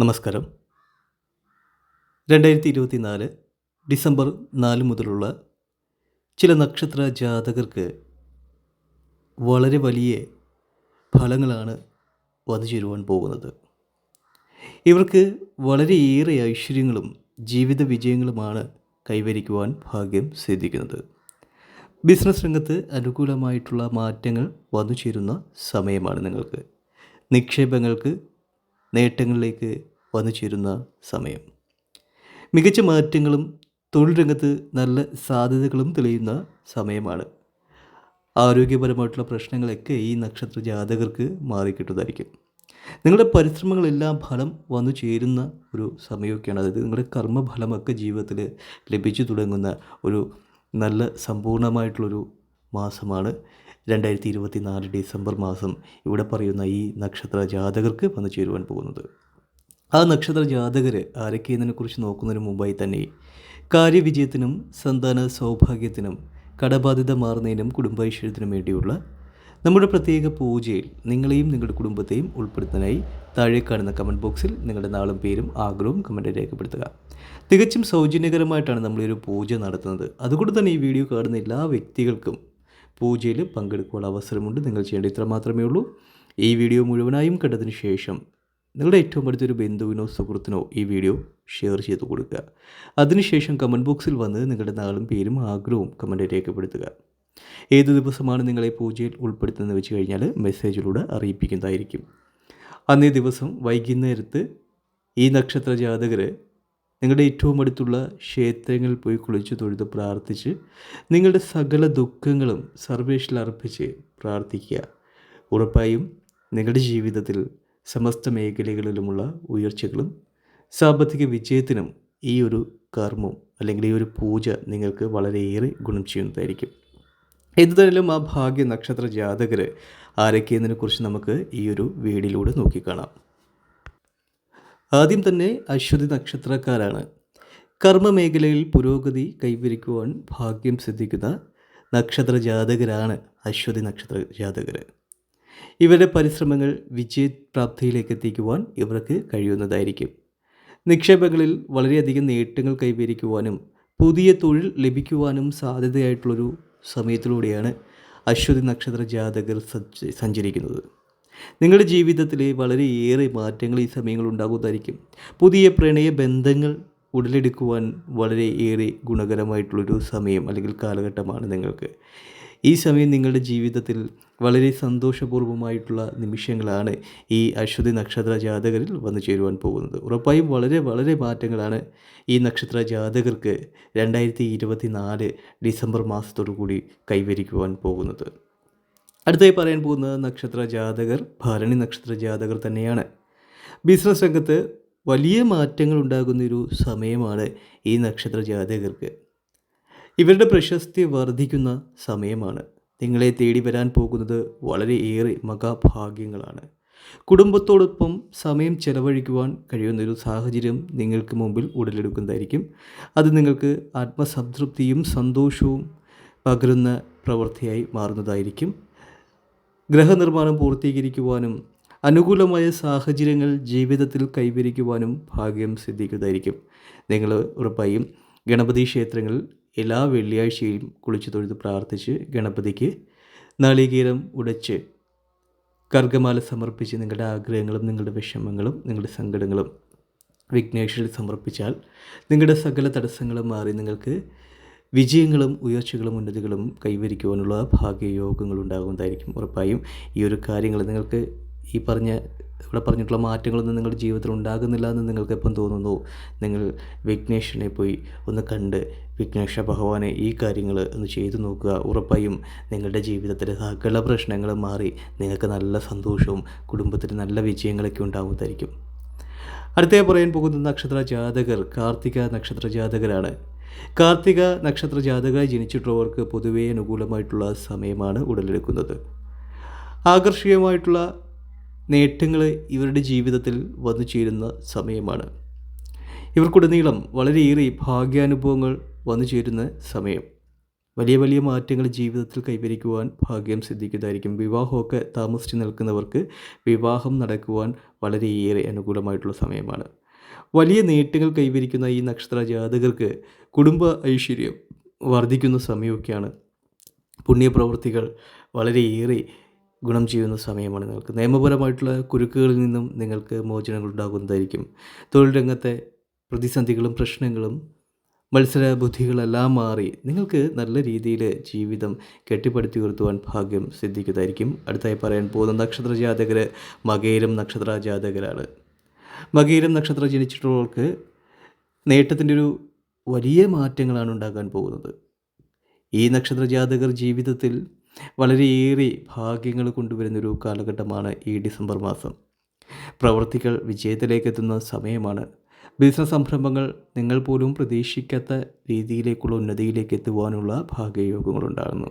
നമസ്കാരം. രണ്ടായിരത്തി ഇരുപത്തി നാല് ഡിസംബർ നാല് മുതലുള്ള ചില നക്ഷത്ര ജാതകർക്ക് വളരെ വലിയ ഫലങ്ങളാണ് വന്നു ചേരുവാൻ പോകുന്നത്. ഇവർക്ക് വളരെയേറെ ഐശ്വര്യങ്ങളും ജീവിത വിജയങ്ങളുമാണ് കൈവരിക്കുവാൻ ഭാഗ്യം സിദ്ധിക്കുന്നത്. ബിസിനസ് രംഗത്ത് അനുകൂലമായിട്ടുള്ള മാറ്റങ്ങൾ വന്നു ചേരുന്ന സമയമാണ് നിങ്ങൾക്ക്. നിക്ഷേപങ്ങൾക്ക് നേട്ടങ്ങളിലേക്ക് വന്നു ചേരുന്ന സമയം. മികച്ച മാറ്റങ്ങളും തൊഴിൽ രംഗത്ത് നല്ല സാധ്യതകളും തെളിയുന്ന സമയമാണ്. ആരോഗ്യപരമായിട്ടുള്ള പ്രശ്നങ്ങളൊക്കെ ഈ നക്ഷത്ര ജാതകർക്ക് മാറിക്കിട്ടുന്നതായിരിക്കും. നിങ്ങളുടെ പരിശ്രമങ്ങളെല്ലാം ഫലം വന്നു ചേരുന്ന ഒരു സമയമൊക്കെയാണ്. അതായത് നിങ്ങളുടെ കർമ്മഫലമൊക്കെ ജീവിതത്തിൽ ലഭിച്ചു തുടങ്ങുന്ന ഒരു നല്ല സമ്പൂർണമായിട്ടുള്ളൊരു മാസമാണ്. രണ്ടായിരത്തി ഇരുപത്തി നാല് ഡിസംബർ മാസം ഇവിടെ പറയുന്ന ഈ നക്ഷത്ര ജാതകർക്ക് വന്നു ചേരുവാൻ പോകുന്നത്. ആ നക്ഷത്ര ജാതകർ ആരൊക്കെയെന്നതിനെക്കുറിച്ച് നോക്കുന്നതിന് മുമ്പായി തന്നെ കാര്യവിജയത്തിനും സന്താന സൗഭാഗ്യത്തിനും കടബാധ്യത മാറുന്നതിനും കുടുംബൈശ്വര്യത്തിനും വേണ്ടിയുള്ള നമ്മുടെ പ്രത്യേക പൂജയിൽ നിങ്ങളെയും നിങ്ങളുടെ കുടുംബത്തെയും ഉൾപ്പെടുത്തുന്നതിനായി താഴെ കാണുന്ന കമന്റ് ബോക്സിൽ നിങ്ങളുടെ നാളും പേരും ആഗ്രഹവും കമന്റ് രേഖപ്പെടുത്തുക. തികച്ചും സൗജന്യകരമായിട്ടാണ് നമ്മളൊരു പൂജ നടത്തുന്നത്. അതുകൊണ്ട് തന്നെ ഈ വീഡിയോ കാണുന്ന എല്ലാ വ്യക്തികൾക്കും പൂജയിൽ പങ്കെടുക്കുവാനുള്ള അവസരമുണ്ട്. നിങ്ങൾ ചെയ്യേണ്ട ഇത്ര മാത്രമേ ഉള്ളൂ. ഈ വീഡിയോ മുഴുവനായും കണ്ടതിന് ശേഷം നിങ്ങളുടെ ഏറ്റവും അടുത്തൊരു ബന്ധുവിനോ സുഹൃത്തിനോ ഈ വീഡിയോ ഷെയർ ചെയ്ത് കൊടുക്കുക. അതിനുശേഷം കമന്റ് ബോക്സിൽ വന്ന് നിങ്ങളുടെ നാളും പേരും ആഗ്രഹവും കമന്റ് രേഖപ്പെടുത്തുക. ഏത് ദിവസമാണ് നിങ്ങളെ പൂജയിൽ ഉൾപ്പെടുത്തുന്നത് വെച്ച് കഴിഞ്ഞാൽ മെസ്സേജിലൂടെ അറിയിപ്പിക്കുന്നതായിരിക്കും. അന്നേ ദിവസം വൈകുന്നേരത്ത് ഈ നക്ഷത്ര ജാതകർ നിങ്ങളുടെ ഏറ്റവും അടുത്തുള്ള ക്ഷേത്രങ്ങളിൽ പോയി കുളിച്ച് തൊഴുത് പ്രാർത്ഥിച്ച് നിങ്ങളുടെ സകല ദുഃഖങ്ങളും സർവേഷിൽ അർപ്പിച്ച് പ്രാർത്ഥിക്കുക. ഉറപ്പായും നിങ്ങളുടെ ജീവിതത്തിൽ സമസ്ത മേഖലകളിലുമുള്ള ഉയർച്ചകളും സാമ്പത്തിക വിജയത്തിനും ഈ ഒരു കർമ്മം അല്ലെങ്കിൽ ഈ ഒരു പൂജ നിങ്ങൾക്ക് വളരെയേറെ ഗുണം ചെയ്യുന്നതായിരിക്കും. എന്തായാലും ആ ഭാഗ്യ നക്ഷത്ര ജാതകർ ആരൊക്കെയെന്നതിനെക്കുറിച്ച് നമുക്ക് ഈ ഒരു വീഡിയോയിലൂടെ നോക്കിക്കാണാം. ആദ്യം തന്നെ അശ്വതി നക്ഷത്രക്കാരാണ്. കർമ്മമേഖലയിൽ പുരോഗതി കൈവരിക്കുവാൻ ഭാഗ്യം സിദ്ധിക്കുന്ന നക്ഷത്ര ജാതകരാണ് അശ്വതി നക്ഷത്ര ജാതകർ ഇവരുടെ പരിശ്രമങ്ങൾ വിജയപ്രാപ്തിയിലേക്ക് എത്തിക്കുവാൻ ഇവർക്ക് കഴിയുന്നതായിരിക്കും. നിക്ഷേപങ്ങളിൽ വളരെയധികം നേട്ടങ്ങൾ കൈവരിക്കുവാനും പുതിയ തൊഴിൽ ലഭിക്കുവാനും സാധ്യതയായിട്ടുള്ളൊരു സമയത്തിലൂടെയാണ് അശ്വതി നക്ഷത്ര ജാതകർ സഞ്ച- സഞ്ചരിക്കുന്നത്. നിങ്ങളുടെ ജീവിതത്തിൽ വളരെയേറെ മാറ്റങ്ങൾ ഈ സമയങ്ങൾ ഉണ്ടാകുന്നതായിരിക്കും. പുതിയ പ്രണയ ബന്ധങ്ങൾ ഉടലെടുക്കുവാൻ വളരെ ഏറെ ഗുണകരമായിട്ടുള്ളൊരു സമയം അല്ലെങ്കിൽ കാലഘട്ടമാണ് നിങ്ങൾക്ക്. ഈ സമയം നിങ്ങളുടെ ജീവിതത്തിൽ വളരെ സന്തോഷപൂർവമായിട്ടുള്ള നിമിഷങ്ങളാണ് ഈ അശ്വതി നക്ഷത്ര ജാതകരിൽ വന്നു ചേരുവാൻ പോകുന്നത്. ഉറപ്പായും വളരെ വളരെ മാറ്റങ്ങളാണ് ഈ നക്ഷത്ര ജാതകർക്ക് രണ്ടായിരത്തി ഇരുപത്തി നാല് ഡിസംബർ മാസത്തോടു കൂടി കൈവരിക്കുവാൻ പോകുന്നത്. അടുത്തായി പറയാൻ പോകുന്നത് നക്ഷത്ര ജാതകർ ഭരണി നക്ഷത്ര ജാതകർ തന്നെയാണ്. ബിസിനസ് രംഗത്ത് വലിയ മാറ്റങ്ങൾ ഉണ്ടാകുന്ന ഒരു സമയമാണ് ഈ നക്ഷത്ര ജാതകർക്ക്. ഇവരുടെ പ്രശസ്തി വർദ്ധിക്കുന്ന സമയമാണ്. നിങ്ങളെ തേടി വരാൻ പോകുന്നത് വളരെയേറെ മഹാഭാഗ്യങ്ങളാണ്. കുടുംബത്തോടൊപ്പം സമയം ചെലവഴിക്കുവാൻ കഴിയുന്നൊരു സാഹചര്യം നിങ്ങൾക്ക് മുമ്പിൽ ഉടലെടുക്കുന്നതായിരിക്കും. അത് നിങ്ങൾക്ക് ആത്മസംതൃപ്തിയും സന്തോഷവും പകരുന്ന പ്രവൃത്തിയായി മാറുന്നതായിരിക്കും. ഗ്രഹനിർമ്മാണം പൂർത്തീകരിക്കുവാനും അനുകൂലമായ സാഹചര്യങ്ങൾ ജീവിതത്തിൽ കൈവരിക്കുവാനും ഭാഗ്യം സിദ്ധിക്കുന്നതായിരിക്കും. നിങ്ങൾ ഉറപ്പായും ഗണപതി ക്ഷേത്രങ്ങളിൽ എല്ലാ വെള്ളിയാഴ്ചയും കുളിച്ചു തൊഴുത് പ്രാർത്ഥിച്ച് ഗണപതിക്ക് നാളികേരം ഉടച്ച് കർഗമാല സമർപ്പിച്ച് നിങ്ങളുടെ ആഗ്രഹങ്ങളും നിങ്ങളുടെ വിഷമങ്ങളും നിങ്ങളുടെ സങ്കടങ്ങളും വിഘ്നേശ്വരിൽ സമർപ്പിച്ചാൽ നിങ്ങളുടെ സകല തടസ്സങ്ങളും മാറി നിങ്ങൾക്ക് വിജയങ്ങളും ഉയർച്ചകളും ഉന്നതികളും കൈവരിക്കുവാനുള്ള ഭാഗ്യയോഗങ്ങൾ ഉണ്ടാകുന്നതായിരിക്കും ഉറപ്പായും. ഈ ഒരു കാര്യങ്ങൾ നിങ്ങൾക്ക് ഈ പറഞ്ഞ ഇവിടെ പറഞ്ഞിട്ടുള്ള മാറ്റങ്ങളൊന്നും നിങ്ങളുടെ ജീവിതത്തിൽ ഉണ്ടാകുന്നില്ല എന്ന് നിങ്ങൾക്ക് എപ്പം തോന്നുന്നു? നിങ്ങൾ വിഘ്നേശ്വരനെ പോയി ഒന്ന് കണ്ട് വിഘ്നേഷ ഭഗവാനെ ഈ കാര്യങ്ങൾ ഒന്ന് ചെയ്തു നോക്കുക. ഉറപ്പായും നിങ്ങളുടെ ജീവിതത്തിലെ സകല പ്രശ്നങ്ങൾ മാറി നിങ്ങൾക്ക് നല്ല സന്തോഷവും കുടുംബത്തിൽ നല്ല വിജയങ്ങളൊക്കെ ഉണ്ടാകുന്നതായിരിക്കും. അടുത്തേ പറയാൻ പോകുന്ന നക്ഷത്ര ജാതകർ. കാർത്തിക നക്ഷത്ര ജാതകരാണ്. കാർത്തിക നക്ഷത്ര ജാതകമായി ജനിച്ചിട്ടുള്ളവർക്ക് പൊതുവേ അനുകൂലമായിട്ടുള്ള സമയമാണ് ഉടലെടുക്കുന്നത്. ആകർഷകമായിട്ടുള്ള നേട്ടങ്ങൾ ഇവരുടെ ജീവിതത്തിൽ വന്നു ചേരുന്ന സമയമാണ്. ഇവർക്കുടനീളം വളരെയേറെ ഭാഗ്യാനുഭവങ്ങൾ വന്നു ചേരുന്ന സമയം. വലിയ വലിയ മാറ്റങ്ങൾ ജീവിതത്തിൽ കൈവരിക്കുവാൻ ഭാഗ്യം സിദ്ധിക്കുന്നതായിരിക്കും. വിവാഹമൊക്കെ താമസിച്ച് നിൽക്കുന്നവർക്ക് വിവാഹം നടക്കുവാൻ വളരെയേറെ അനുകൂലമായിട്ടുള്ള സമയമാണ്. വലിയ നേട്ടങ്ങൾ കൈവരിക്കുന്ന ഈ നക്ഷത്ര ജാതകർക്ക് കുടുംബ ഐശ്വര്യം വർദ്ധിക്കുന്ന സമയമൊക്കെയാണ്. പുണ്യപ്രവൃത്തികൾ വളരെയേറെ ഗുണം ചെയ്യുന്ന സമയമാണ് നിങ്ങൾക്ക്. നിയമപരമായിട്ടുള്ള കുരുക്കുകളിൽ നിന്നും നിങ്ങൾക്ക് മോചനങ്ങൾ ഉണ്ടാകുന്നതായിരിക്കും. തൊഴിൽ രംഗത്തെ പ്രതിസന്ധികളും പ്രശ്നങ്ങളും മത്സര ബുദ്ധികളെല്ലാം മാറി നിങ്ങൾക്ക് നല്ല രീതിയിൽ ജീവിതം കെട്ടിപ്പടുത്തി ഉയർത്തുവാൻ ഭാഗ്യം സിദ്ധിക്കുന്നതായിരിക്കും. അടുത്തായി പറയാൻ പോകുന്ന നക്ഷത്ര ജാതകർ മകേരം നക്ഷത്ര ജാതകരാണ്. മകീരം നക്ഷത്രം ജനിച്ചിട്ടുള്ളവർക്ക് നേട്ടത്തിന്റെ ഒരു വലിയ മാറ്റങ്ങളാണ് ഉണ്ടാകാൻ പോകുന്നത്. ഈ നക്ഷത്ര ജാതകർ ജീവിതത്തിൽ വളരെയേറെ ഭാഗ്യങ്ങൾ കൊണ്ടുവരുന്നൊരു കാലഘട്ടമാണ് ഈ ഡിസംബർ മാസം. പ്രവൃത്തികൾ വിജയത്തിലേക്ക് എത്തുന്ന സമയമാണ്. ബിസിനസ് സംരംഭങ്ങൾ നിങ്ങൾ പോലും പ്രതീക്ഷിക്കാത്ത രീതിയിലേക്കുള്ള ഉന്നതിയിലേക്ക് എത്തുവാനുള്ള ഭാഗ്യയോഗങ്ങളുണ്ടാകുന്നു.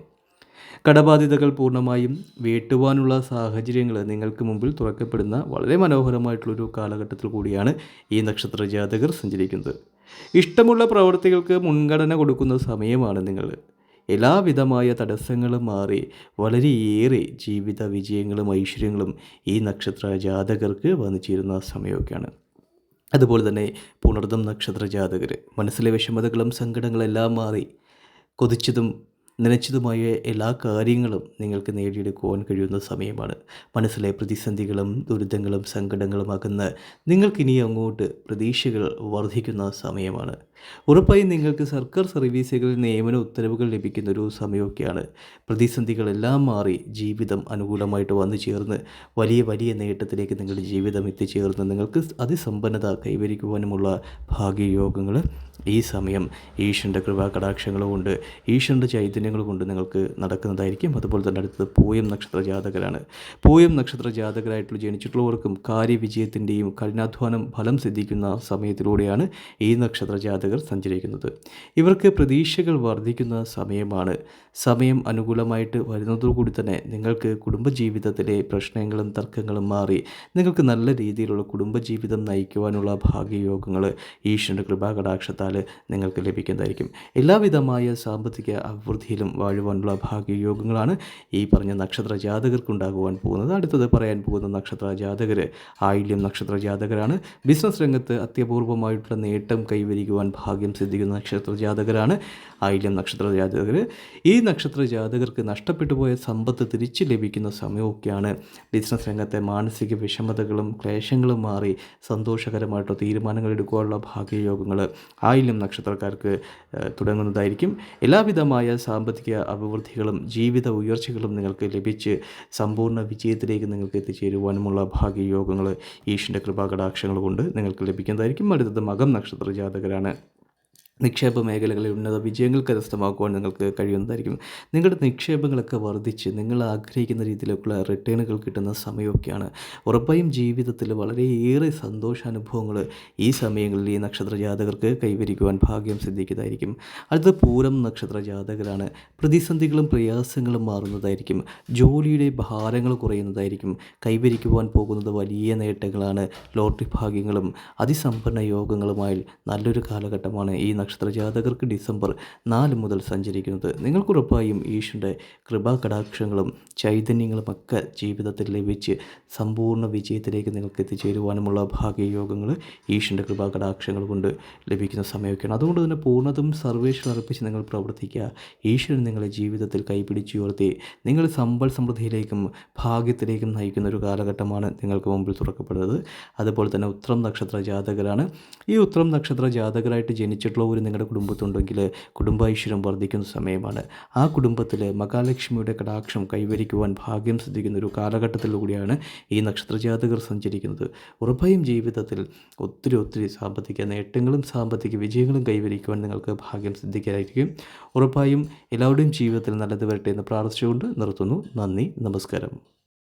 കടബാധ്യതകൾ പൂർണമായും വീട്ടുവാനുള്ള സാഹചര്യങ്ങൾ നിങ്ങൾക്ക് മുമ്പിൽ തുറക്കപ്പെടുന്ന വളരെ മനോഹരമായിട്ടുള്ളൊരു കാലഘട്ടത്തിൽ കൂടിയാണ് ഈ നക്ഷത്ര ജാതകർ സഞ്ചരിക്കുന്നത്. ഇഷ്ടമുള്ള പ്രവൃത്തികൾക്ക് മുൻഗണന കൊടുക്കുന്ന സമയമാണ് നിങ്ങൾ. എല്ലാവിധമായ തടസ്സങ്ങളും മാറി വളരെയേറെ ജീവിത വിജയങ്ങളും ഐശ്വര്യങ്ങളും ഈ നക്ഷത്ര ജാതകർക്ക് വന്നു ചേരുന്ന സമയമൊക്കെയാണ്. അതുപോലെ തന്നെ പുണർദം നക്ഷത്ര ജാതകർ മനസ്സിലെ വിഷമതകളും സങ്കടങ്ങളെല്ലാം മാറി കൊതിച്ചതും നനച്ചതുമായ എല്ലാ കാര്യങ്ങളും നിങ്ങൾക്ക് നേടിയെടുക്കുവാൻ കഴിയുന്ന സമയമാണ്. മനസ്സിലെ പ്രതിസന്ധികളും ദുരിതങ്ങളും സങ്കടങ്ങളും അകന്ന് നിങ്ങൾക്കിനി അങ്ങോട്ട് പ്രതീക്ഷകൾ വർദ്ധിക്കുന്ന സമയമാണ്. ഉറപ്പായും നിങ്ങൾക്ക് സർക്കാർ സർവീസുകളിൽ നിയമന ഉത്തരവുകൾ ലഭിക്കുന്ന ഒരു സമയമൊക്കെയാണ്. പ്രതിസന്ധികളെല്ലാം മാറി ജീവിതം അനുകൂലമായിട്ട് വന്നു ചേർന്ന് വലിയ വലിയ നേട്ടത്തിലേക്ക് നിങ്ങളുടെ ജീവിതം എത്തിച്ചേർന്ന് നിങ്ങൾക്ക് അതിസമ്പന്നത കൈവരിക്കുവാനുമുള്ള ഭാഗ്യയോഗങ്ങൾ ഈ സമയം ഈശ്വരന്റെ കൃപാ കടാക്ഷങ്ങൾ കൊണ്ട് ഈശ്വരന്റെ ചൈതന്യങ്ങൾ കൊണ്ട് നിങ്ങൾക്ക് നടക്കുന്നതായിരിക്കും. അതുപോലെ തന്നെ അടുത്തത് പൂയം നക്ഷത്ര ജാതകരാണ്. പൂയം നക്ഷത്ര ജാതകരായിട്ടുള്ള ജനിച്ചിട്ടുള്ളവർക്കും കാര്യവിജയത്തിന്റെയും കഠിനാധ്വാനം ഫലം സിദ്ധിക്കുന്ന സമയത്തിലൂടെയാണ് ഈ നക്ഷത്ര ജാതകർ സഞ്ചരിക്കുന്നത്. ഇവർക്ക് പ്രതീക്ഷകൾ വർദ്ധിക്കുന്ന സമയമാണ്. സമയം അനുകൂലമായിട്ട് വരുന്നതോടുകൂടി തന്നെ നിങ്ങൾക്ക് കുടുംബജീവിതത്തിലെ പ്രശ്നങ്ങളും തർക്കങ്ങളും മാറി നിങ്ങൾക്ക് നല്ല രീതിയിലുള്ള കുടുംബജീവിതം നയിക്കുവാനുള്ള ഭാഗ്യയോഗങ്ങൾ ഈശ്വരന്റെ കൃപാ നിങ്ങൾക്ക് ലഭിക്കുന്നതായിരിക്കും. എല്ലാവിധമായ സാമ്പത്തിക അഭിവൃദ്ധിയിലും വാഴുവാനുള്ള ഭാഗ്യയോഗങ്ങളാണ് ഈ പറഞ്ഞ നക്ഷത്ര ജാതകർക്കുണ്ടാകുവാൻ പോകുന്നത്. അടുത്തത് പറയാൻ പോകുന്ന നക്ഷത്ര ജാതകർ ആയില്യം നക്ഷത്ര ജാതകരാണ്. ബിസിനസ് രംഗത്ത് അത്യപൂർവമായിട്ടുള്ള നേട്ടം കൈവരിക്കുവാൻ ഭാഗ്യം സിദ്ധിക്കുന്ന നക്ഷത്ര ജാതകരാണ് ആയില്യം നക്ഷത്ര ജാതകർ ഈ നക്ഷത്ര ജാതകർക്ക് നഷ്ടപ്പെട്ടു പോയ സമ്പത്ത് തിരിച്ചു ലഭിക്കുന്ന സമയമൊക്കെയാണ് ബിസിനസ് രംഗത്തെ മാനസിക വിഷമതകളും ക്ലേശങ്ങളും മാറി സന്തോഷകരമായിട്ടുള്ള തീരുമാനങ്ങൾ എടുക്കുവാനുള്ള ഭാഗ്യയോഗങ്ങൾ ആയില്യം നക്ഷത്രക്കാർക്ക് തുടങ്ങുന്നതായിരിക്കും. എല്ലാവിധമായ സാമ്പത്തിക അഭിവൃദ്ധികളും ജീവിത ഉയർച്ചകളും നിങ്ങൾക്ക് ലഭിച്ച് സമ്പൂർണ വിജയത്തിലേക്ക് നിങ്ങൾക്ക് എത്തിച്ചേരുവാനുമുള്ള ഭാഗ്യയോഗങ്ങൾ ഈശ്വരന്റെ കൃപാകടാക്ഷങ്ങൾ കൊണ്ട് നിങ്ങൾക്ക് ലഭിക്കുന്നതായിരിക്കും. അടുത്തത് മകം നക്ഷത്ര ജാതകരാണ് നിക്ഷേപ മേഖലകളിൽ ഉന്നത വിജയങ്ങൾ കരസ്ഥമാക്കുവാൻ നിങ്ങൾക്ക് കഴിയുന്നതായിരിക്കും. നിങ്ങളുടെ നിക്ഷേപങ്ങളൊക്കെ വർദ്ധിച്ച് നിങ്ങൾ ആഗ്രഹിക്കുന്ന രീതിയിലേക്കുള്ള റിട്ടേണുകൾ കിട്ടുന്ന സമയമൊക്കെയാണ്. ഉറപ്പായും ജീവിതത്തിൽ വളരെയേറെ സന്തോഷാനുഭവങ്ങൾ ഈ സമയങ്ങളിൽ ഈ നക്ഷത്ര ജാതകർക്ക് കൈവരിക്കുവാൻ ഭാഗ്യം സിദ്ധിക്കുന്നതായിരിക്കും. അടുത്ത പൂരം നക്ഷത്ര ജാതകരാണ്. പ്രതിസന്ധികളും പ്രയാസങ്ങളും മാറുന്നതായിരിക്കും. ജോലിയുടെ ഭാരങ്ങൾ കുറയുന്നതായിരിക്കും. കൈവരിക്കുവാൻ പോകുന്നത് വലിയ നേട്ടങ്ങളാണ്. ലോട്ടറി ഭാഗ്യങ്ങളും അതിസമ്പന്ന യോഗങ്ങളുമായി നല്ലൊരു കാലഘട്ടമാണ് ഈ നക്ഷത്ര ജാതകർക്ക് ഡിസംബർ നാല് മുതൽ സഞ്ചരിക്കുന്നത്. നിങ്ങൾക്കുറപ്പായും ഈശ്വരന്റെ കൃപാ കടാക്ഷങ്ങളും ചൈതന്യങ്ങളും ഒക്കെ ജീവിതത്തിൽ ലഭിച്ച് സമ്പൂർണ വിജയത്തിലേക്ക് നിങ്ങൾക്ക് എത്തിച്ചേരുവാനുമുള്ള ഭാഗ്യയോഗങ്ങൾ ഈശ്വരന്റെ കൃപാ കടാക്ഷങ്ങൾ കൊണ്ട് ലഭിക്കുന്ന സമയമൊക്കെയാണ്. അതുകൊണ്ട് തന്നെ പൂർണതും സർവേഷൻ അർപ്പിച്ച് നിങ്ങൾ പ്രവർത്തിക്കുക. ഈശ്വരൻ നിങ്ങളെ ജീവിതത്തിൽ കൈപിടിച്ചുയർത്തി നിങ്ങൾ സമ്പൽ സമൃദ്ധിയിലേക്കും ഭാഗ്യത്തിലേക്കും നയിക്കുന്ന ഒരു കാലഘട്ടമാണ് നിങ്ങൾക്ക് മുമ്പിൽ തുറക്കപ്പെടുന്നത്. അതുപോലെ തന്നെ ഉത്രം നക്ഷത്ര ജാതകരാണ് ഈ ഉത്രം നക്ഷത്ര ജാതകരായിട്ട് ജനിച്ചിട്ടുള്ള ഒരു നിങ്ങളുടെ കുടുംബത്തുണ്ടെങ്കിൽ കുടുംബൈശ്വര്യം വർദ്ധിക്കുന്ന സമയമാണ്. ആ കുടുംബത്തിൽ മഹാലക്ഷ്മിയുടെ കടാക്ഷം കൈവരിക്കുവാൻ ഭാഗ്യം സിദ്ധിക്കുന്ന ഒരു കാലഘട്ടത്തിലൂടെയാണ് ഈ നക്ഷത്രജാതകർ സഞ്ചരിക്കുന്നത്. ഉറപ്പായും ജീവിതത്തിൽ ഒത്തിരി ഒത്തിരി സാമ്പത്തിക നേട്ടങ്ങളും സാമ്പത്തിക വിജയങ്ങളും കൈവരിക്കുവാൻ നിങ്ങൾക്ക് ഭാഗ്യം സിദ്ധിക്കാനായിരിക്കും. ഉറപ്പായും എല്ലാവരുടെയും ജീവിതത്തിൽ നല്ലത് വരട്ടെ എന്ന് പ്രാർത്ഥിച്ചുകൊണ്ട് നിർത്തുന്നു. നന്ദി. നമസ്കാരം.